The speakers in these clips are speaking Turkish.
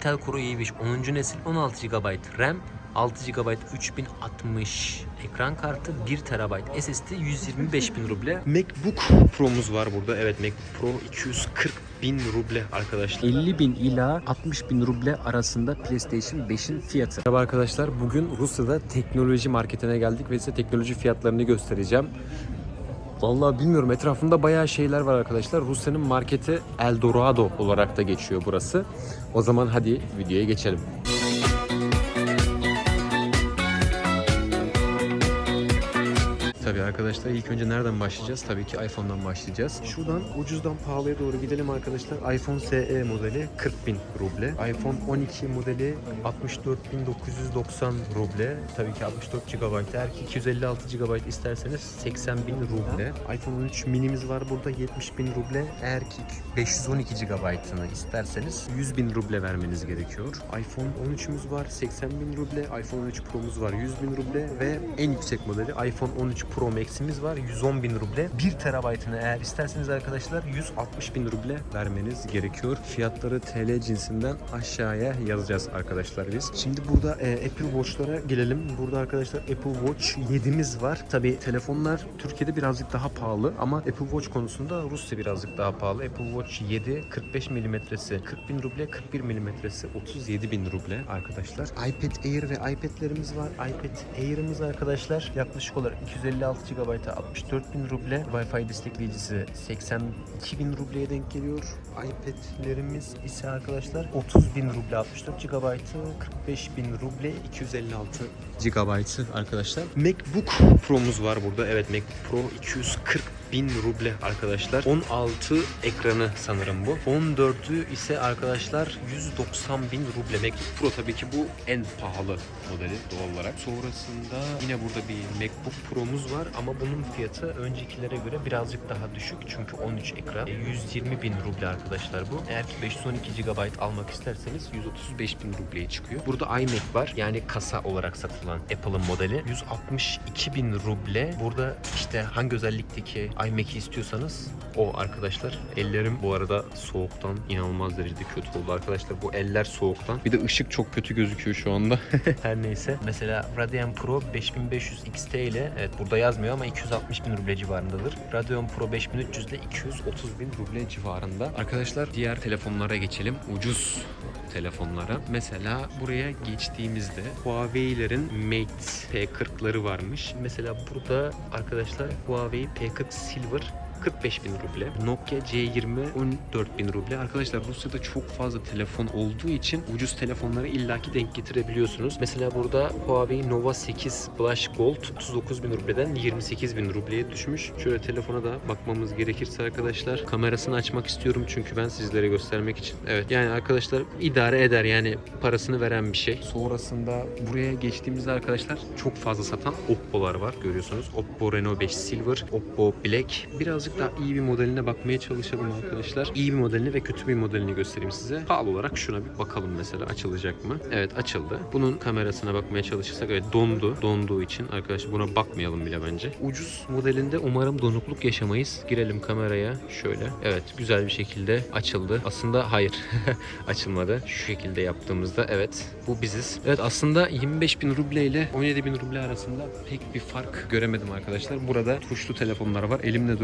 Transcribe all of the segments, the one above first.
Intel Core i5 10. nesil 16 GB RAM 6 GB 3060 ekran kartı 1 TB SSD 125 bin ruble. MacBook Pro'muz var burada. Evet MacBook Pro 240 bin ruble arkadaşlar. 50 bin ila 60 bin ruble arasında PlayStation 5'in fiyatı. Merhaba arkadaşlar. Bugün Rusya'da teknoloji marketine geldik ve size teknoloji fiyatlarını göstereceğim. Vallahi bilmiyorum etrafında bayağı şeyler var arkadaşlar. Rusya'nın marketi Eldorado olarak da geçiyor burası. O zaman hadi videoya geçelim. Arkadaşlar ilk önce nereden başlayacağız? Tabii ki iPhone'dan başlayacağız. Şuradan ucuzdan pahalıya doğru gidelim arkadaşlar. iPhone SE modeli 40 bin ruble. iPhone 12 modeli 64.990 ruble. Tabii ki 64 GB. Eğer ki 256 GB isterseniz 80 bin ruble. iPhone 13 minimiz var burada 70 bin ruble. Eğer ki 512 GB'ını isterseniz 100 bin ruble vermeniz gerekiyor. iPhone 13'ümüz var 80 bin ruble. iPhone 13 Pro'muz var 100 bin ruble ve en yüksek modeli iPhone 13 Pro Max'imiz var 110 bin ruble. 1 TB'ını eğer isterseniz arkadaşlar 160 bin ruble vermeniz gerekiyor. Fiyatları TL cinsinden aşağıya yazacağız arkadaşlar biz. Şimdi burada e, Apple Watch'lara gelelim. Burada arkadaşlar Apple Watch 7'miz var. Tabi telefonlar Türkiye'de birazcık daha pahalı ama Apple Watch konusunda Rusya birazcık daha pahalı. Apple Watch 7 45 milimetresi 40 bin ruble, 41 milimetresi 37 bin ruble arkadaşlar. iPad Air ve iPad'lerimiz var. iPad Air'ımız arkadaşlar yaklaşık olarak 256 GB'a 64 bin ruble. Wi-Fi destekleyicisi 82 bin rubleye denk geliyor. iPad'lerimiz ise arkadaşlar 30 bin ruble 64 GB'ı 45 bin ruble 256 GB'ı arkadaşlar. MacBook Pro'muz var burada. Evet MacBook Pro 240 bin ruble arkadaşlar. 16 ekranı sanırım bu. 14'ü ise arkadaşlar 190 bin ruble. MacBook Pro tabii ki bu en pahalı modeli doğal olarak. Sonrasında yine burada bir MacBook Pro'muz var ama bunun fiyatı öncekilere göre birazcık daha düşük. Çünkü 13 ekran. E, 120 bin ruble arkadaşlar bu. Eğer ki 512 GB almak isterseniz 135 bin rubleye çıkıyor. Burada iMac var. Yani kasa olarak satılan Apple'ın modeli. 162 bin ruble. Burada işte hangi özellikteki iMac'i istiyorsanız o arkadaşlar. Ellerim bu arada soğuktan inanılmaz derecede kötü oldu arkadaşlar. Bu eller soğuktan. Bir de ışık çok kötü gözüküyor şu anda. Her neyse. Mesela Radeon Pro 5500 XT ile evet burada yazmıyor ama 260 bin ruble civarındadır. Radeon Pro 5300 ile 230 bin ruble civarında. Arkadaşlar diğer telefonlara geçelim. Ucuz telefonlara. Mesela buraya geçtiğimizde Huawei'lerin Mate P40'ları varmış. Mesela burada arkadaşlar Huawei P40 Silver 45 bin ruble. Nokia C20 14 bin ruble. Arkadaşlar Rusya'da çok fazla telefon olduğu için ucuz telefonları illaki denk getirebiliyorsunuz. Mesela burada Huawei Nova 8 Flash Gold 39 bin rubleden 28 bin rubleye düşmüş. Şöyle telefona da bakmamız gerekirse arkadaşlar kamerasını açmak istiyorum çünkü ben sizlere göstermek için. Evet yani arkadaşlar idare eder yani parasını veren bir şey. Sonrasında buraya geçtiğimizde arkadaşlar çok fazla satan Oppo'lar var görüyorsunuz. Oppo Reno 5 Silver, Oppo Black. Birazcık daha iyi bir modeline bakmaya çalışalım arkadaşlar. İyi bir modelini ve kötü bir modelini göstereyim size. Pahalı olarak şuna bir bakalım mesela açılacak mı? Evet açıldı. Bunun kamerasına bakmaya çalışırsak evet dondu. Donduğu için arkadaşlar buna bakmayalım bile bence. Ucuz modelinde umarım donukluk yaşamayız. Girelim kameraya şöyle. Evet güzel bir şekilde açıldı. Aslında hayır açılmadı. Şu şekilde yaptığımızda evet bu biziz. Evet aslında 25 bin ruble ile 17 bin ruble arasında pek bir fark göremedim arkadaşlar. Burada tuşlu telefonlar var. Elim ne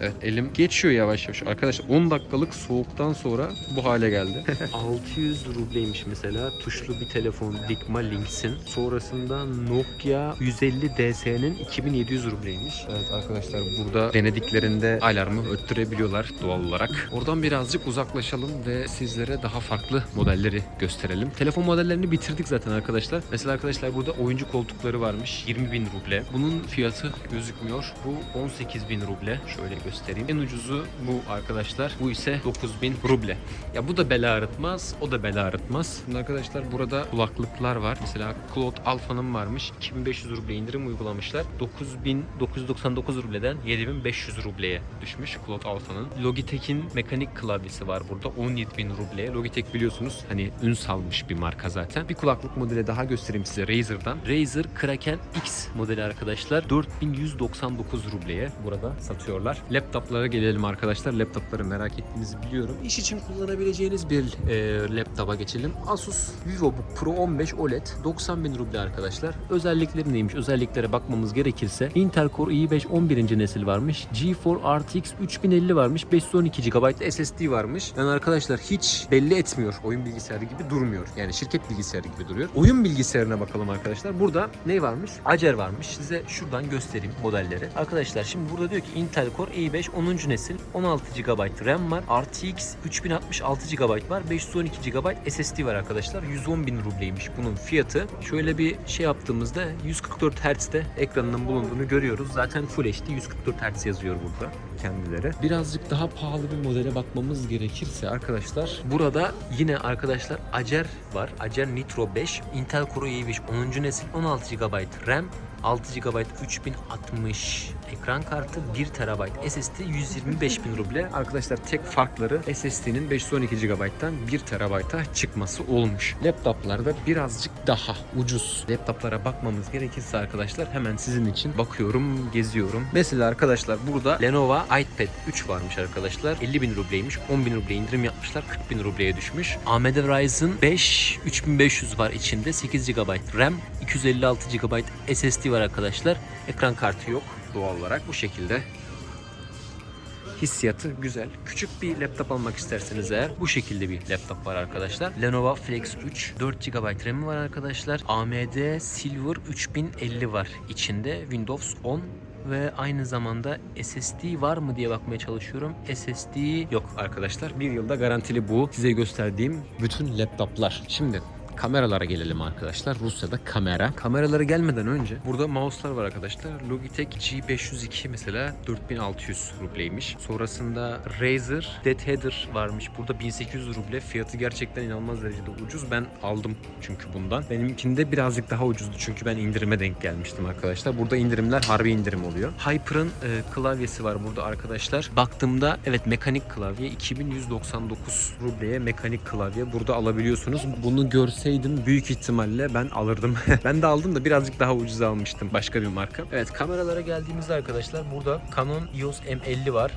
Evet elim geçiyor yavaş yavaş. Arkadaşlar 10 dakikalık soğuktan sonra bu hale geldi. 600 rubleymiş mesela tuşlu bir telefon Digma Lynx'in. Sonrasında Nokia 150 DS'nin 2700 rubleymiş. Evet arkadaşlar burada denediklerinde alarmı öttürebiliyorlar doğal olarak. Oradan birazcık uzaklaşalım ve sizlere daha farklı modelleri gösterelim. Telefon modellerini bitirdik zaten arkadaşlar. Mesela arkadaşlar burada oyuncu koltukları varmış. 20 bin ruble. Bunun fiyatı gözükmüyor. Bu 18 bin ruble. Şöyle göstereyim. En ucuzu bu arkadaşlar. Bu ise 9 bin ruble. Ya bu da bela arıtmaz. O da bela arıtmaz. Şimdi arkadaşlar burada kulaklıklar var. Mesela Cloud Alpha'nın varmış. 2500 ruble indirim uygulamışlar. 9999 rubleden 7500 rubleye düşmüş Cloud Alpha'nın. Logitech'in mekanik klavyesi var burada. 17000 rubleye. Logitech biliyorsunuz hani ün salmış bir marka zaten. Bir kulaklık modeli daha göstereyim size Razer'dan. Razer Kraken X modeli arkadaşlar. 4199 rubleye burada satıyorlar. Laptoplara gelelim arkadaşlar. Laptopları merak ettiğinizi biliyorum. İş için kullanabileceğiniz bir e, laptopa geçelim. Asus VivoBook Pro 15 OLED 90 bin ruble arkadaşlar. Özellikleri neymiş? Özelliklere bakmamız gerekirse Intel Core i5 11. nesil varmış. GeForce RTX 3050 varmış. 512 GB SSD varmış. Yani arkadaşlar hiç belli etmiyor. Oyun bilgisayarı gibi durmuyor. Yani şirket bilgisayarı gibi duruyor. Oyun bilgisayarına bakalım arkadaşlar. Burada ne varmış? Acer varmış. Size şuradan göstereyim modelleri. Arkadaşlar şimdi burada diyor ki Intel Core i5 10. nesil 16 GB RAM var. RTX 3066 GB var. 512 GB SSD var arkadaşlar. 110 bin rubleymiş bunun fiyatı. Şöyle bir şey yaptığımızda 144 Hz'de ekranının bulunduğunu görüyoruz. Zaten Full HD 144 Hz yazıyor burada kendileri. Birazcık daha pahalı bir modele bakmamız gerekirse arkadaşlar burada yine arkadaşlar Acer var. Acer Nitro 5. Intel Core i5 10. nesil 16 GB RAM 6 GB 3060 ekran kartı 1 TB SSD 125 bin ruble. Arkadaşlar tek farkları SSD'nin 512 GB'dan 1 TB'a çıkması olmuş. Laptoplarda birazcık daha ucuz laptoplara bakmamız gerekirse arkadaşlar hemen sizin için bakıyorum, geziyorum. Mesela arkadaşlar burada Lenovo iPad 3 varmış arkadaşlar. 50 bin rubleymiş. 10 bin ruble indirim yapmışlar. 40 bin rubleye düşmüş. AMD Ryzen 5 3500 var içinde. 8 GB RAM, 256 GB SSD var arkadaşlar. Ekran kartı yok doğal olarak bu şekilde. Hissiyatı güzel. Küçük bir laptop almak isterseniz eğer bu şekilde bir laptop var arkadaşlar. Lenovo Flex 3 4 GB RAM'i var arkadaşlar. AMD Silver 3050 var içinde. Windows 10 ve aynı zamanda SSD var mı diye bakmaya çalışıyorum. SSD yok arkadaşlar. Bir yılda garantili bu. Size gösterdiğim bütün laptoplar. Şimdi Kameralara gelelim arkadaşlar. Rusya'da kamera. Kameralara gelmeden önce burada mouse'lar var arkadaşlar. Logitech G502 mesela 4600 rubleymiş. Sonrasında Razer Dead Header varmış. Burada 1800 ruble. Fiyatı gerçekten inanılmaz derecede ucuz. Ben aldım çünkü bundan. Benimkinde birazcık daha ucuzdu çünkü ben indirime denk gelmiştim arkadaşlar. Burada indirimler harbi indirim oluyor. Hyper'ın e, klavyesi var burada arkadaşlar. Baktığımda evet mekanik klavye 2199 rubleye mekanik klavye burada alabiliyorsunuz. Bunu görseydim büyük ihtimalle ben alırdım. ben de aldım da birazcık daha ucuz almıştım başka bir marka. Evet kameralara geldiğimizde arkadaşlar burada Canon EOS M50 var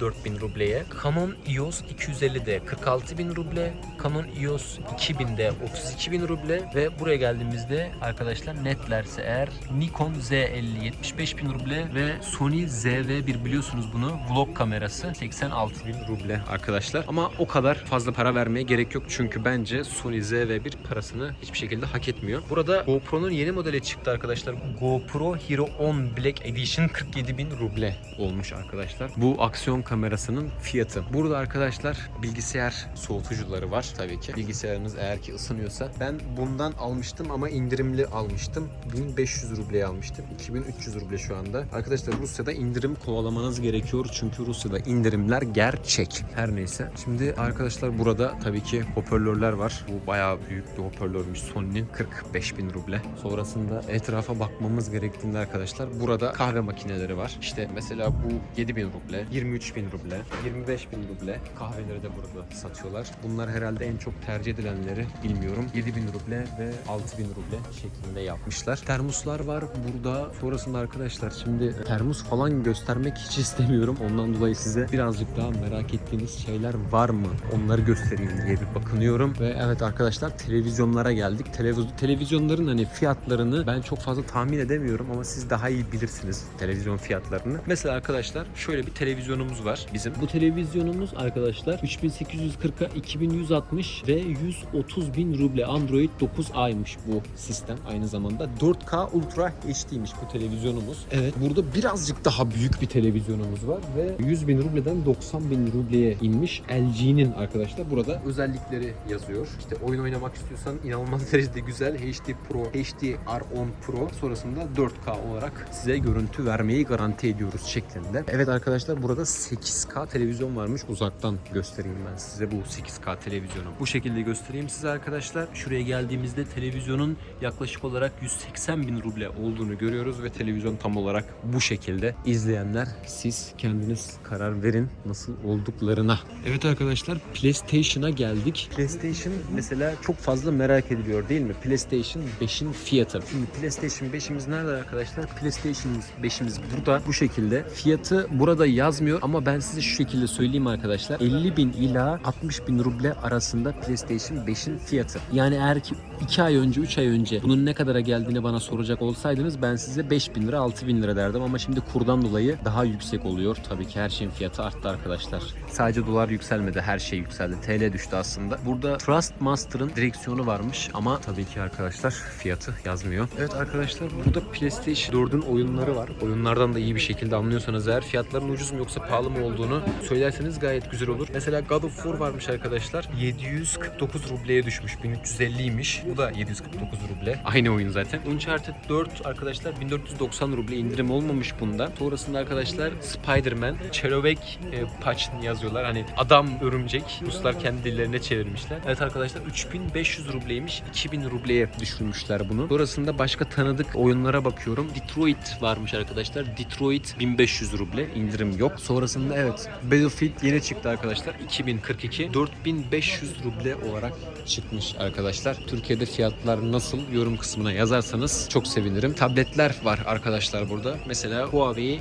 54.000 rubleye. Canon EOS 250'de 46.000 ruble. Canon EOS 2000'de 32.000 ruble ve buraya geldiğimizde arkadaşlar netlerse eğer Nikon Z50 75.000 ruble ve Sony ZV1 biliyorsunuz bunu vlog kamerası 86.000 ruble arkadaşlar. Ama o kadar fazla para vermeye gerek yok çünkü bence Sony ZV1 parasını hiçbir şekilde hak etmiyor. Burada GoPro'nun yeni modeli çıktı arkadaşlar. GoPro Hero 10 Black Edition 47.000 ruble olmuş arkadaşlar. Bu aksiyon kamerasının fiyatı. Burada arkadaşlar bilgisayar soğutucuları var tabii ki. Bilgisayarınız eğer ki ısınıyorsa. Ben bundan almıştım ama indirimli almıştım. 1500 rubleye almıştım. 2300 ruble şu anda. Arkadaşlar Rusya'da indirim kovalamanız gerekiyor. Çünkü Rusya'da indirimler gerçek. Her neyse. Şimdi arkadaşlar burada tabii ki hoparlörler var. Bu bayağı büyük bir hoparlörmüş. Sony'nin 45 bin ruble. Sonrasında etrafa bakmamız gerektiğinde arkadaşlar burada kahve makineleri var. İşte mesela bu 7 bin ruble, 23 bin ruble, 25 bin ruble kahveleri de burada satıyorlar. Bunlar herhalde en çok tercih edilenleri bilmiyorum. 7 bin ruble ve 6 bin ruble şeklinde yapmışlar. Termoslar var burada. Sonrasında arkadaşlar şimdi termos falan göstermek hiç istemiyorum. Ondan dolayı size birazcık daha merak ettiğiniz şeyler var mı? Onları göstereyim diye bir bakınıyorum. Ve evet arkadaşlar televizyonlara geldik. Televiz- televizyonların hani fiyatlarını ben çok fazla tahmin edemiyorum ama siz daha iyi bilirsiniz televizyon fiyatlarını. Mesela arkadaşlar şöyle bir televizyonumuz var bizim. Bu televizyonumuz arkadaşlar 3840'a 2160 ve 130 bin ruble Android 9A'ymış bu sistem aynı zamanda. 4K Ultra HD'ymiş bu televizyonumuz. Evet burada birazcık daha büyük bir televizyonumuz var ve 100 bin rubleden 90 bin rubleye inmiş LG'nin arkadaşlar burada özellikleri yazıyor. İşte oyun oynamak istiyorsan inanılmaz derecede güzel HD Pro, HDR10 Pro sonrasında 4K olarak size görüntü vermeyi garanti ediyoruz şeklinde. Evet arkadaşlar burada 8K televizyon varmış. Uzaktan göstereyim ben size bu 8K televizyonu. Bu şekilde göstereyim size arkadaşlar. Şuraya geldiğimizde televizyonun yaklaşık olarak 180 bin ruble olduğunu görüyoruz ve televizyon tam olarak bu şekilde. İzleyenler siz kendiniz karar verin nasıl olduklarına. Evet arkadaşlar PlayStation'a geldik. PlayStation mesela çok fazla fazla merak ediliyor değil mi? PlayStation 5'in fiyatı. Şimdi PlayStation 5'imiz nerede arkadaşlar? PlayStation 5'imiz burada bu şekilde. Fiyatı burada yazmıyor ama ben size şu şekilde söyleyeyim arkadaşlar. 50 bin ila 60 bin ruble arasında PlayStation 5'in fiyatı. Yani eğer ki 2 ay önce 3 ay önce bunun ne kadara geldiğini bana soracak olsaydınız ben size 5 bin lira 6 bin lira derdim ama şimdi kurdan dolayı daha yüksek oluyor. Tabii ki her şeyin fiyatı arttı arkadaşlar. Sadece dolar yükselmedi her şey yükseldi. TL düştü aslında. Burada Trustmaster'ın direksiyonu varmış ama tabii ki arkadaşlar fiyatı yazmıyor. Evet arkadaşlar burada PlayStation 4'ün oyunları var. Oyunlardan da iyi bir şekilde anlıyorsanız eğer fiyatların ucuz mu yoksa pahalı mı olduğunu söylerseniz gayet güzel olur. Mesela God of War varmış arkadaşlar. 749 rubleye düşmüş. 1350'ymiş. Bu da 749 ruble. Aynı oyun zaten. Uncharted 4 arkadaşlar 1490 ruble indirim olmamış bunda. Sonrasında arkadaşlar Spider-Man Çelovek e, Patch yazıyorlar. Hani adam örümcek. Ruslar kendi dillerine çevirmişler. Evet arkadaşlar 3500 rubleymiş. 2000 rubleye düşürmüşler bunu. Sonrasında başka tanıdık oyunlara bakıyorum. Detroit varmış arkadaşlar. Detroit 1500 ruble. indirim yok. Sonrasında evet Battlefield yeni çıktı arkadaşlar. 2042 4500 ruble olarak çıkmış arkadaşlar. Türkiye'de fiyatlar nasıl yorum kısmına yazarsanız çok sevinirim. Tabletler var arkadaşlar burada. Mesela Huawei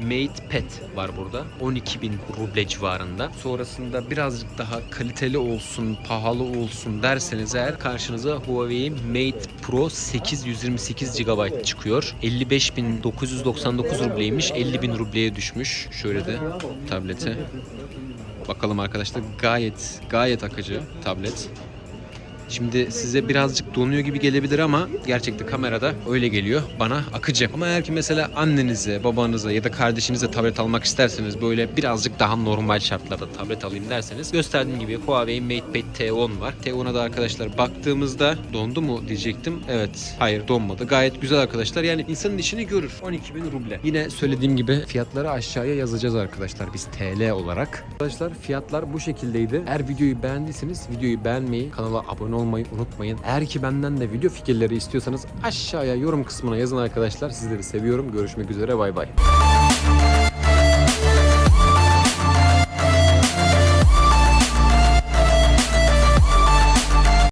Mate Pad var burada. 12.000 ruble civarında. Sonrasında birazcık daha kaliteli olsun, pahalı olsun derseniz eğer karşınıza Huawei Mate Pro 828 GB çıkıyor. 55.999 rubleymiş. 50.000 rubleye düşmüş. Şöyle de tableti. Bakalım arkadaşlar gayet gayet akıcı tablet. Şimdi size birazcık donuyor gibi gelebilir ama gerçekte kamerada öyle geliyor bana akıcı. Ama eğer ki mesela annenize, babanıza ya da kardeşinize tablet almak isterseniz böyle birazcık daha normal şartlarda tablet alayım derseniz gösterdiğim gibi Huawei MatePad T10 var. T10'a da arkadaşlar baktığımızda dondu mu diyecektim. Evet. Hayır donmadı. Gayet güzel arkadaşlar. Yani insanın işini görür. 12.000 ruble. Yine söylediğim gibi fiyatları aşağıya yazacağız arkadaşlar biz TL olarak. Arkadaşlar fiyatlar bu şekildeydi. Eğer videoyu beğendiyseniz videoyu beğenmeyi, kanala abone olmayı unutmayın. Eğer ki benden de video fikirleri istiyorsanız aşağıya yorum kısmına yazın arkadaşlar. Sizleri seviyorum. Görüşmek üzere. Bay bay.